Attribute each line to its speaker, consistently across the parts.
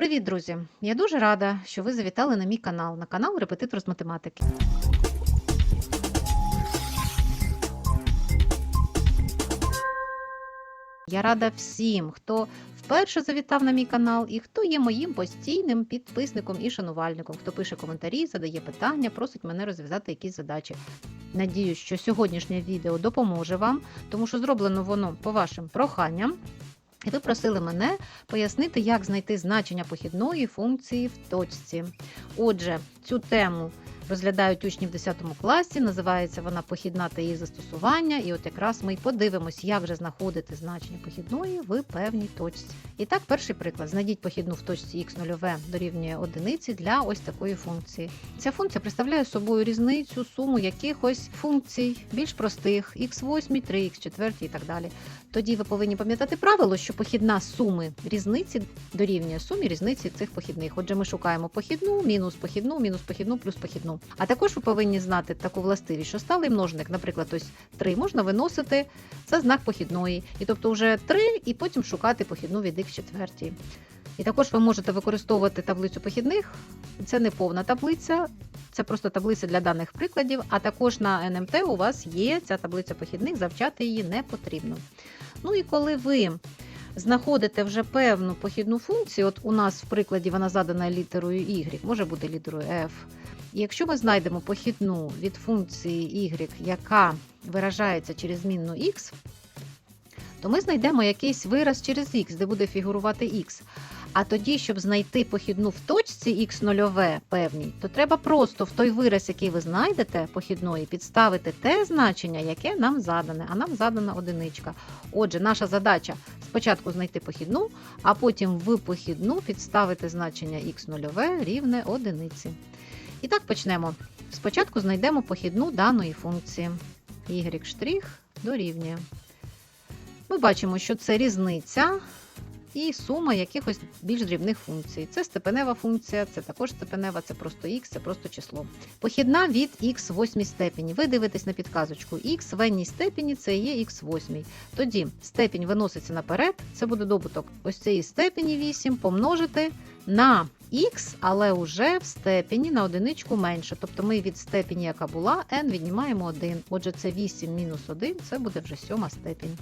Speaker 1: Привіт, друзі! Я дуже рада, що ви завітали на мій канал, на канал Репетитор з математики. Я рада всім, хто вперше завітав на мій канал і хто є моїм постійним підписником і шанувальником, хто пише коментарі, задає питання, просить мене розв'язати якісь задачі. Надіюсь, що сьогоднішнє відео допоможе вам, тому що зроблено воно по вашим проханням. І ви просили мене пояснити, як знайти значення похідної функції в точці. Отже, цю тему розглядають учні в 10 класі, називається вона похідна та її застосування. І от якраз ми й подивимось, як же знаходити значення похідної в певній точці. І так, перший приклад: знайдіть похідну в точці х0 дорівнює одиниці для ось такої функції. Ця функція представляє собою різницю, суму якихось функцій, більш простих, х8, 3, х4 і так далі. Тоді ви повинні пам'ятати правило, що похідна суми різниці дорівнює сумі різниці цих похідних. Отже, ми шукаємо похідну, мінус похідну, мінус похідну, плюс похідну. А також ви повинні знати таку властивість, що сталий множник, наприклад, ось 3 можна виносити за знак похідної. І тобто вже 3, і потім шукати похідну від х4. І також ви можете використовувати таблицю похідних. Це не повна таблиця, це просто таблиця для даних прикладів. А також на НМТ у вас є ця таблиця похідних, завчати її не потрібно. Ну і коли ви знаходите вже певну похідну функцію, от у нас в прикладі вона задана літерою y, може бути літерою f. Якщо ми знайдемо похідну від функції y, яка виражається через змінну x, то ми знайдемо якийсь вираз через x, де буде фігурувати x. А тоді, щоб знайти похідну в точці х0 певній, то треба просто в той вираз, який ви знайдете похідної, підставити те значення, яке нам задане, а нам задана одиничка. Отже, наша задача спочатку знайти похідну, а потім в похідну підставити значення х0 рівне одиниці. І так почнемо. Спочатку знайдемо похідну даної функції. y' дорівнює. Ми бачимо, що це різниця і сума якихось більш дрібних функцій. Це степенева функція, це також степенева, це просто х, це просто число. Похідна від х в восьмій степені. Ви дивитесь на підказочку. х в n степені це є х восьмій. Тоді степінь виноситься наперед, це буде добуток ось цієї степені 8 помножити на х, але вже в степені на одиничку менше. Тобто ми від степені, яка була, n віднімаємо 1. Отже, це 8 мінус 1, це буде вже сьома степінь.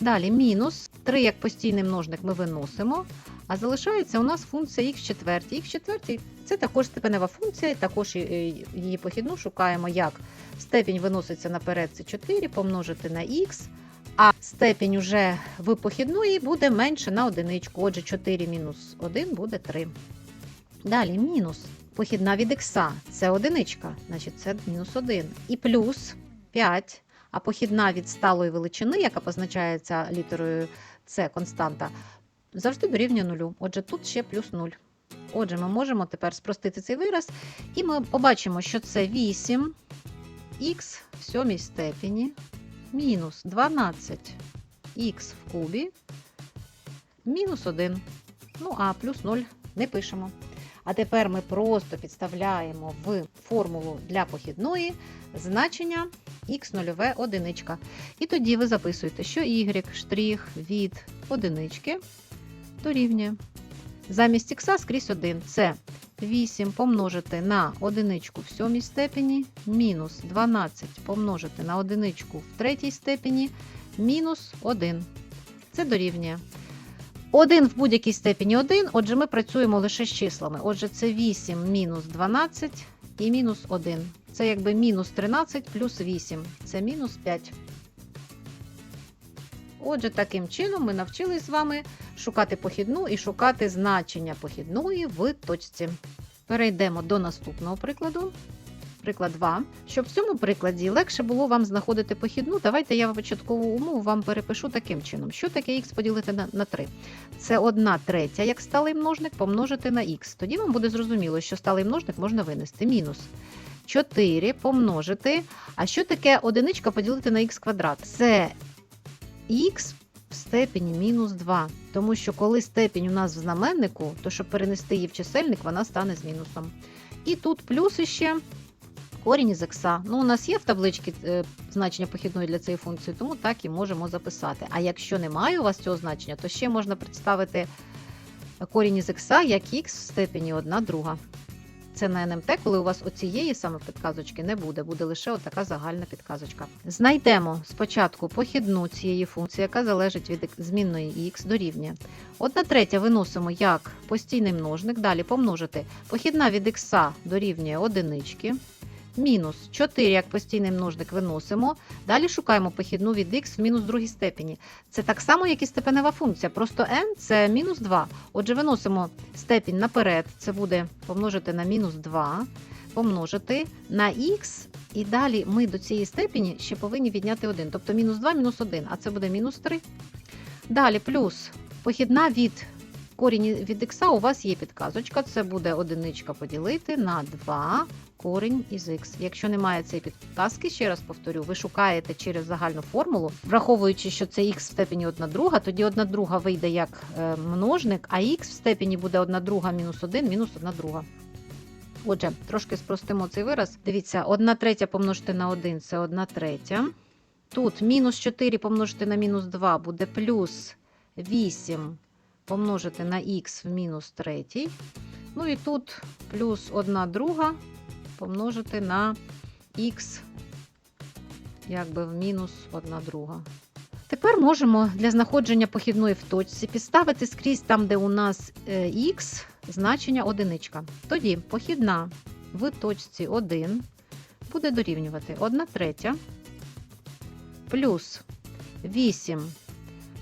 Speaker 1: Далі мінус 3 як постійний множник ми виносимо, а залишається у нас функція х4. х4 це також степенева функція, також її похідну шукаємо як степінь виноситься наперед, це 4 помножити на х, а степінь уже в похідної буде менше на одиничку. Отже, 4 мінус 1 буде 3. Далі мінус похідна від х, це одиничка, значить це мінус 1. І плюс 5. А похідна від сталої величини, яка позначається літерою С константа, завжди дорівнює нулю. Отже, тут ще плюс 0. Отже, ми можемо тепер спростити цей вираз, і ми побачимо, що це 8х в сьомій степені мінус 12х в кубі мінус 1. Ну, а плюс 0 не пишемо. А тепер ми просто підставляємо в формулу для похідної значення х0 одиничка. І тоді ви записуєте, що y штрих від одинички дорівнює. Замість х скрізь 1 це 8 помножити на одиничку в сьомій степені, мінус 12 помножити на одиничку в третій степені, мінус 1. Це дорівнює. 1 в будь-якій степені 1, отже, ми працюємо лише з числами. Отже, це 8 мінус 12 і мінус 1. Це якби мінус 13 плюс 8. Це мінус 5. Отже, таким чином ми навчились з вами шукати похідну і шукати значення похідної в точці. Перейдемо до наступного прикладу. Приклад 2. Щоб в цьому прикладі легше було вам знаходити похідну, давайте я початкову умову вам перепишу таким чином. Що таке х поділити на, на 3? Це 1 третя, як сталий множник, помножити на х. Тоді вам буде зрозуміло, що сталий множник можна винести. Мінус 4 помножити. А що таке одиничка поділити на х квадрат? Це х в степені мінус 2. Тому що коли степінь у нас в знаменнику, то щоб перенести її в чисельник, вона стане з мінусом. І тут плюс іще корінь із х. Ну, у нас є в табличці е, значення похідної для цієї функції, тому так і можемо записати. А якщо немає у вас цього значення, то ще можна представити корінь із х як х в степені 1 друга. Це на НМТ, коли у вас оцієї саме підказочки не буде, буде лише отака загальна підказочка. Знайдемо спочатку похідну цієї функції, яка залежить від змінної х дорівнює. 1 третя виносимо як постійний множник, далі помножити. Похідна від х дорівнює одинички. Мінус 4 як постійний множник виносимо. Далі шукаємо похідну від х в мінус другій степені. Це так само, як і степенева функція. Просто n це мінус 2. Отже, виносимо степінь наперед. Це буде помножити на мінус 2, помножити на х. І далі ми до цієї степені ще повинні відняти 1. Тобто мінус 2, мінус 1, а це буде мінус 3. Далі плюс похідна від корінь від х у вас є підказочка. Це буде одиничка поділити на 2 корінь із х. Якщо немає цієї підказки, ще раз повторю, ви шукаєте через загальну формулу, враховуючи, що це х в степені 1 друга, тоді 1 друга вийде як е, множник, а х в степені буде 1 друга мінус 1, мінус 1 друга. Отже, трошки спростимо цей вираз. Дивіться, 1 третя помножити на 1 це 1 третя. Тут мінус 4 помножити на мінус 2 буде плюс 8 помножити на х в мінус 3. Ну і тут плюс 1 друга помножити на х якби в мінус 1 друга. Тепер можемо для знаходження похідної в точці підставити скрізь там, де у нас х, значення одиничка. Тоді похідна в точці 1 буде дорівнювати 1 третя плюс 8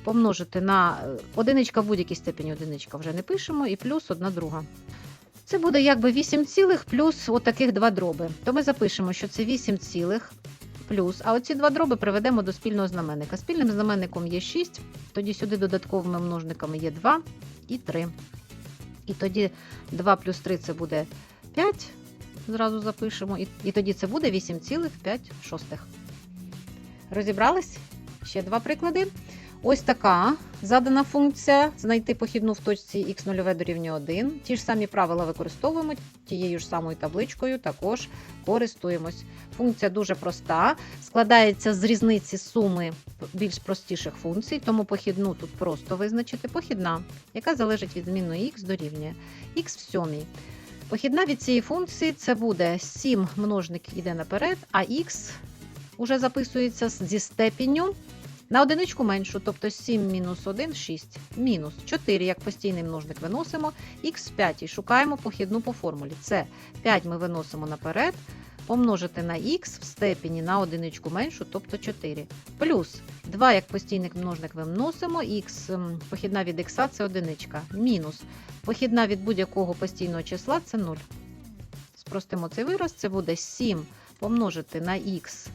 Speaker 1: помножити на е, одиничка в будь-якій степені одиничка вже не пишемо, і плюс 1 друга. Це буде якби 8 цілих плюс отаких два дроби. То ми запишемо, що це 8 цілих плюс. А оці два дроби приведемо до спільного знаменника. Спільним знаменником є 6, тоді сюди додатковими множниками є 2 і 3. І тоді 2 плюс 3 це буде 5. Зразу запишемо. І, і тоді це буде 8,5 шостих. Розібрались? Ще два приклади. Ось така задана функція. Знайти похідну в точці х0 дорівнює 1. Ті ж самі правила використовуємо, тією ж самою табличкою також користуємось. Функція дуже проста, складається з різниці суми більш простіших функцій, тому похідну тут просто визначити. Похідна, яка залежить від змінної х дорівнює х в сьомій. Похідна від цієї функції це буде 7 множник іде наперед, а х вже записується зі степінню на одиничку меншу, тобто 7 мінус 1 6. Мінус 4, як постійний множник виносимо, х в 5 шукаємо похідну по формулі. Це 5 ми виносимо наперед, помножити на х в степені на одиничку меншу, тобто 4. Плюс 2, як постійний множник виносимо, х похідна від х це одиничка. Мінус похідна від будь-якого постійного числа це 0. Спростимо цей вираз, це буде 7 помножити на х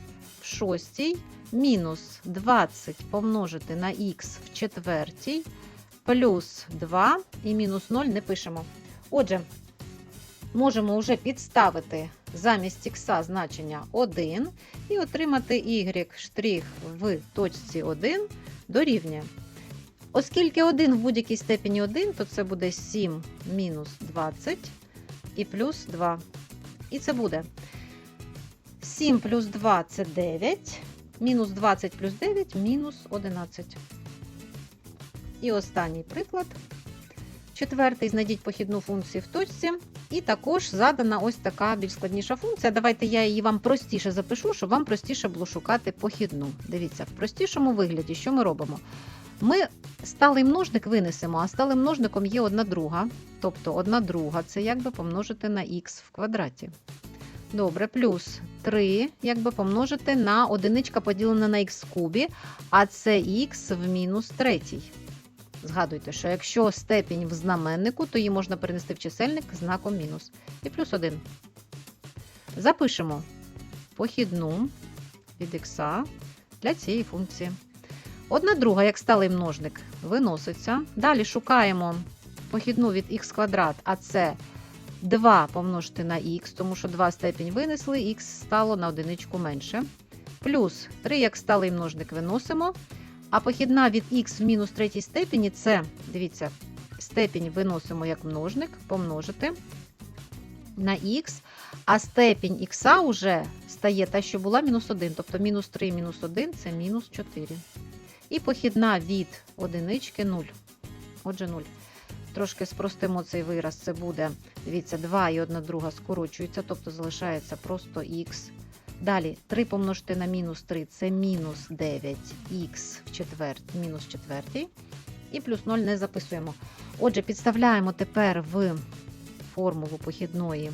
Speaker 1: шостій, мінус 20 помножити на х в четвертій, плюс 2 і мінус 0 не пишемо. Отже, можемо вже підставити замість х значення 1 і отримати y штрих в точці 1 дорівнює. Оскільки 1 в будь-якій степені 1, то це буде 7 мінус 20 і плюс 2. І це буде 7 плюс 2 це 9, мінус 20 плюс 9 мінус 11. І останній приклад. Четвертий, знайдіть похідну функцію в точці. І також задана ось така більш складніша функція. Давайте я її вам простіше запишу, щоб вам простіше було шукати похідну. Дивіться, в простішому вигляді, що ми робимо? Ми сталий множник винесемо, а сталим множником є одна друга. Тобто одна друга це якби помножити на х в квадраті. Добре, плюс 3, якби помножити на одиничка поділена на х кубі, а це х в мінус третій. Згадуйте, що якщо степінь в знаменнику, то її можна перенести в чисельник знаком мінус. І плюс 1. Запишемо похідну від х для цієї функції. Одна друга, як сталий множник, виноситься. Далі шукаємо похідну від х квадрат, а це 2 помножити на х, тому що 2 степінь винесли, х стало на одиничку менше. Плюс 3, як сталий множник, виносимо. А похідна від х в мінус третій степені це, дивіться, степінь виносимо як множник, помножити на х, а степінь х вже стає та, що була мінус 1, тобто мінус 3 мінус 1 це мінус 4. І похідна від одинички 0. Отже, 0. Трошки спростимо цей вираз. Це буде, дивіться, 2 і одна друга скорочується, тобто залишається просто х. Далі 3 помножити на мінус 3 це мінус 9х в четверть, мінус четвертій. І плюс 0 не записуємо. Отже, підставляємо тепер в формулу похідної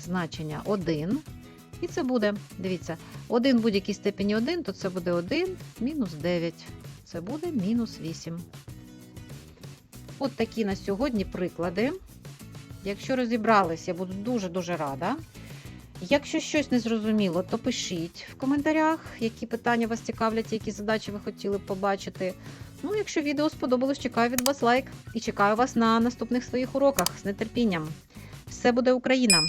Speaker 1: значення 1. І це буде, дивіться, 1 в будь-якій степені 1, то це буде 1 мінус 9. Це буде мінус 8. От такі на сьогодні приклади. Якщо розібрались, я буду дуже-дуже рада. Якщо щось не зрозуміло, то пишіть в коментарях, які питання вас цікавлять, які задачі ви хотіли б побачити. Ну, якщо відео сподобалось, чекаю від вас лайк і чекаю вас на наступних своїх уроках з нетерпінням. Все буде Україна!